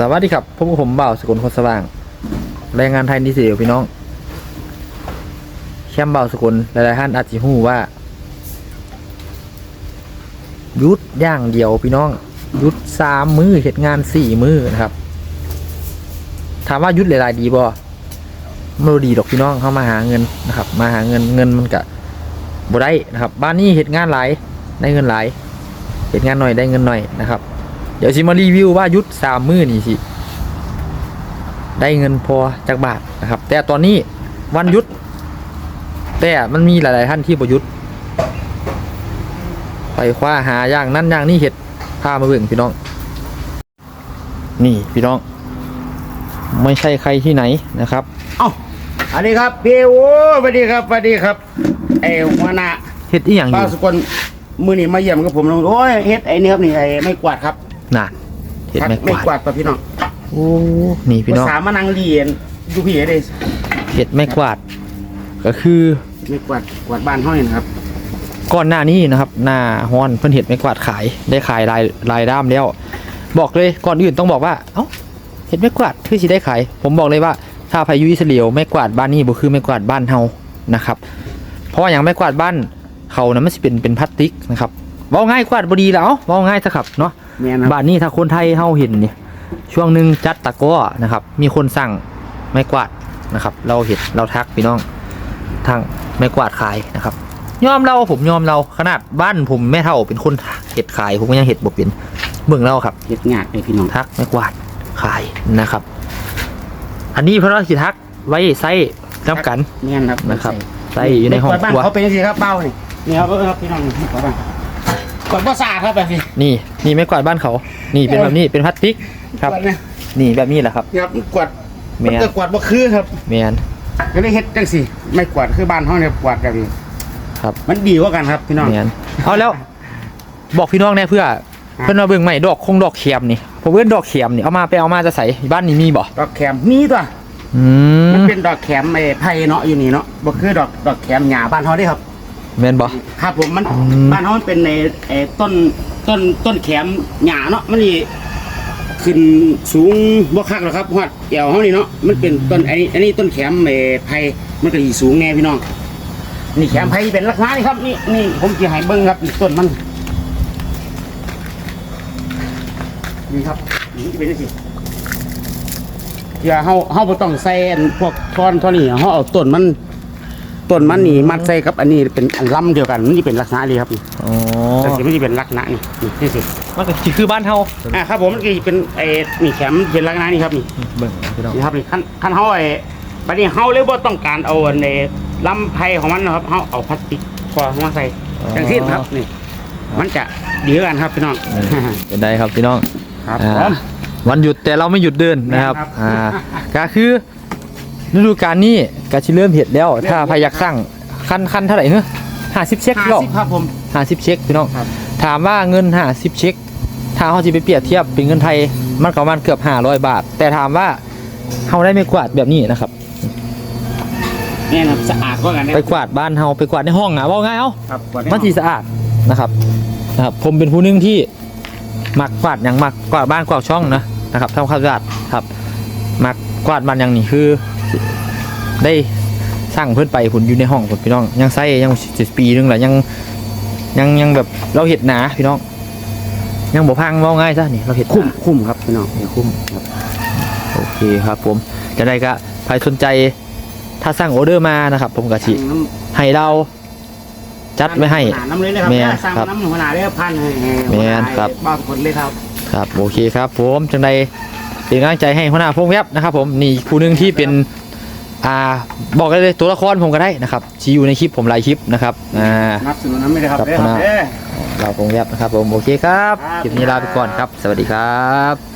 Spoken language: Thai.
สวัสดีครับพบกับผมบ่าวสกุลคนสว่าง แรงงานไทยนิสิเดียวพี่น้อง แชมป์บ่าวสกุลหลายๆท่านอาจจะหู้ว่า ยุดย่างเดียวพี่น้อง ยุดสามมือเหตุงานสี่มือนะครับ ถามว่ายุดหลายๆดีบ่ไม่ดีดอกพี่น้องเข้ามาหาเงินนะครับ มาหาเงินเงินมันกะบ่ได้นะครับ บ้านนี้เหตุงานหลายได้เงินหลายเหตุงานหน่อยได้เงินหน่อยนะครับ เดี๋ยวชิมารีวิวว่ายุดสามมือนี่สิได้เงินพอจากบาทนะครับ แต่ตอนนี้วันหยุด แต่มันมีหลาย ๆ ท่านที่ประยุทธ์ไปคว้าหาอย่างนั้นอย่างนี้เห็ดพามาเบิ่งพี่น้อง นี่พี่น้อง ไม่ใช่ใครที่ไหนนะครับ เอ้าอันนี้ครับพี่โอ้สวัสดีครับสวัสดีครับไอ้หัวหน้าเห็ดอีหยังอป้ายู่ สกลมือนี่มาเยี่ยมกับผมแล้วโอ้ยเฮ็ดไอ้นี่ครับนี่ไอ้ไม่กวาดครับ น่ะเห็ดครับไม่ไม่กกวาดวาดป่ะพี่น้องโอ้นี่พี่น้องภาษามานังเรียนดูพี่เด้เห็ดไม่กวาด ก็คือไม่กวาดกวาดบ้านห้อยนะครับก่อนหน้านี้นะครับ หน้าฮอนเพิ่นเห็ดไม่กวาดขายได้ขายรายรายด้ามแล้ว บอกเลยก่อนอื่นต้องบอกว่าเอ้าเห็ดไม่กวาดคือสิได้ขายผมบอกเลยว่า ถ้าพายุอิสราเอลไม่กวาดบ้านนี้บ่คือไม่กวาดบ้านเฮานะครับ เพราะว่าอย่างไม่กวาดบ้านเขานะมันสิเป็นเป็นพลาสติกนะครับ เว้าง่ายกวาดบ่ดีแล้วเว้าง่ายซะครับเนาะแม่นครับบ้านนี้ถ้าคนไทยเฮาเห็นเนี่ยช่วงหนึ่งจัดตะกร้อนะครับ มีคนสั่งไม้กวาดนะครับ เราเห็นเราทักพี่น้องทางไม้กวาดขายนะครับยอมเราผมยอมเราขนาดบ้านผมแม่เท่าเป็นคนเห็ดขายผมก็ยังเห็ดบ่เป็นเบิ่งเราครับ เฮ็ดงานเลยพี่น้องทักไม้กวาดขายนะครับ อันนี้เพราะเราสิทักไว้ใส่น้ำกัน แม่นครับนะครับ ใส่อยู่ในห้องไม่กวาดบ้านครัว เขาเป็นจังซี่ครับเบ้านี่นี่ครับเออครับพี่น้องกวาดบ้านก วาดบ่สะอาดครับแบบนี้นี่นี่ไม้กวาดบ้านเขา นี่เป็นแบบนี้เป็นพลาสติกครับ กวาดนะนี่แบบนี้แหละครับนี่ครับกวาดแม่น มันจะกวาดบ่คือครับแมน ก็เลยเฮ็ดจังซี่ไม่กวาดคือบ้านห้องเนี่ยกวาดแบบนี้ครับ มันดีกว่ากันครับพี่น้อง แมนเอาแล้ว บอกพี่น้องแน่เพื่อ เพื่อนมาเบิ่งใหม่ดอกคงดอกเขียมนี่ผมเพื่อนดอกเขียมนี่เอามาไปเอามาจะใส่บ้านนี้มีบ่ดอกแขมมีตัว อืมันมเป็นดอกแขมไอ้ไผ่เนาะอยู่นี่เนาะบ่คือดอกดอกแขมหญ้าบ้านเฮาเด้ครับ แมนบ่ ครับผมมันอืม บ้านเฮามันเป็นในไอ้ต้นต้นต้นแขมหญ้าเนาะมันนี่ขึ้นสูงบ่คักหรอกครับฮอดเอวเฮานี่เนาะมันเป็นต้นไอ้นี่อันนี้ต้นแขมไอ้ไผ่มันก็สิสูงแน่พี่น้องนี่แขมไผ่เป็นลักษณะนี่ครับนี่นี่ผมสิให้เบิ่งครับนี่ต้นมันนี่ครับนี่สิเป็นจังซี่เดี๋ยวเฮาเฮาบ่ต้องใส่อันพวกท่อนเท่านี้เฮาเอาต้นมัน ต้นมันนี่มัดใส่กับอันนี้เป็นอันลำเดียวกันมันสิเป็นลักษณะนี้ครับนี่อ๋อแต่สิมันสิเป็นลักษณะนี่นี่นี่สิมันก็สิคือบ้านเฮาอ่าครับผมมันก็สิเป็นไอ้นี่แขมเป็นลักษณะนี้ครับนี่เบิ่งพี่น้องนี่ครับนี่คันคันเฮาไอ้บัดนี้เฮาเลยบ่ต้องการเอาอันในลำไผ่ของมันนะครับเฮาเอาพลาสติกคอของมันใส่จังซี่ครับนี่มันจะดีกว่ากันครับพี่น้องเป็นได้ครับพี่น้องครับอ่าผมวันหยุดแต่เราไม่หยุดเดินนะครับครับอ่าก็คือ ฤดูกาลนี้ก็สิเริ่มเห็ดแล้ว ถ้าพาอยากสั่งคันคันเท่าไหร่เฮ้ห้าสิบเช็คหรอ50ครับผม ห้าสิบเช็คพี่น้องครับ ถามว่าเงินห้าสิบเช็ค ถ้าเขาจะไปเปรียบเทียบเป็นเงินไทยมันก็ประมาณเกือบห้าร้อยบาท แต่ถามว่าเขาได้ไม่กวาดแบบนี้นะครับนี่นะครับสะอาดกว่ากันนะไปกวาดบ้านเฮาไปกวาดในห้องอะว่าง่ายเอาครับกว่าได้มันสีสะอาดนะครับนะครับ ผมเป็นผู้หนึงที่มักกวาดอย่างมักกวาดบ้านกวาดช่องนะนะครับทำความสะอาดครับมักกวาดบ้านอย่างนี้คือ ได้สร้างเพื่อนไปผลอยู่ในห้องผลพี่น้อง ยังใส่ยังสิบปีนึงแหละยังยังยังแบบเราเห็ดหนาพี่น้อง ยังบ่พังว่าง่ายซะนี่เราเห็ดหนาคุ้มคุ้มครับพี่น้องคุ้มโอเคครับผมจะได้ก็ใครสนใจถ้าสั่งออเดอร์มานะครับ ผมก็สิให้เราจัดไว้ให้น้ำเลยเลยครับแม่นสั่งครับน้ำหัวหน้าเลยพันให้ให้แม่นครับบ้านคนเลยครับ ครับโอเคครับ ผมจังใด เป็นกำลังใจให้หัวหน้าพงแวบนะครับ ผมนี่ผู้หนึงที่เป็นอ่าบอกได้เลยตัวละครผมก็ได้นะครับชี้อยู่ในคลิปผมหลายคลิปนะครับอ่านับสนุนน้ำไม่ได้ครับครับเด้อครับหัวหน้าเด้อ เราพงแวบนะครับ ผมโอเคครับครับคลิปนี้ลาไปก่อนครับ สวัสดีครับ